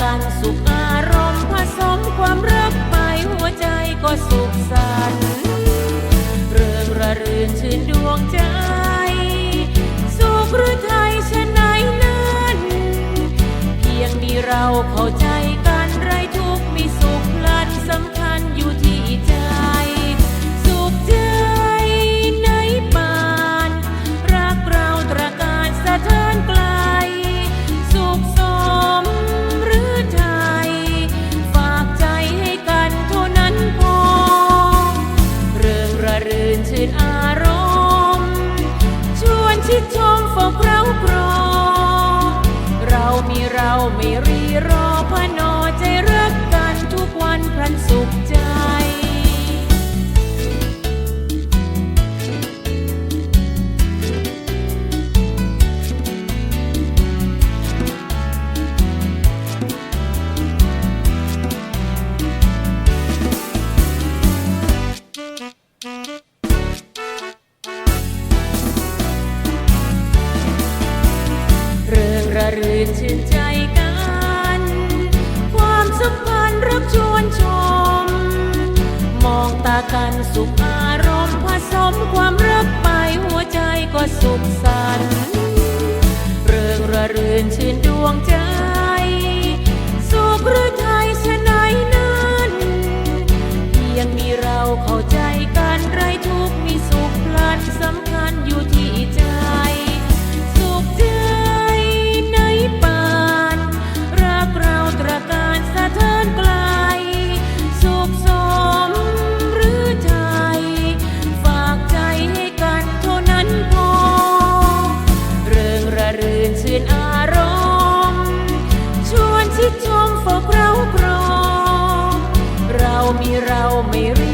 กันสุขอารมณ์ผสมความรักไปหัวใจก็สุขสันต์เรื่องระรื่นชื่นดวงใจ เรื่องระรื่นชื่นใจกัน ความสัมพันธ์รักชวนชม มองตากันสุขอารมณ์ผสมความรักไปหัวใจก็สุขสันต์เรื่องระรื่นชื่นดวงใจ มฝกเราโปรเรามีเราไม่รี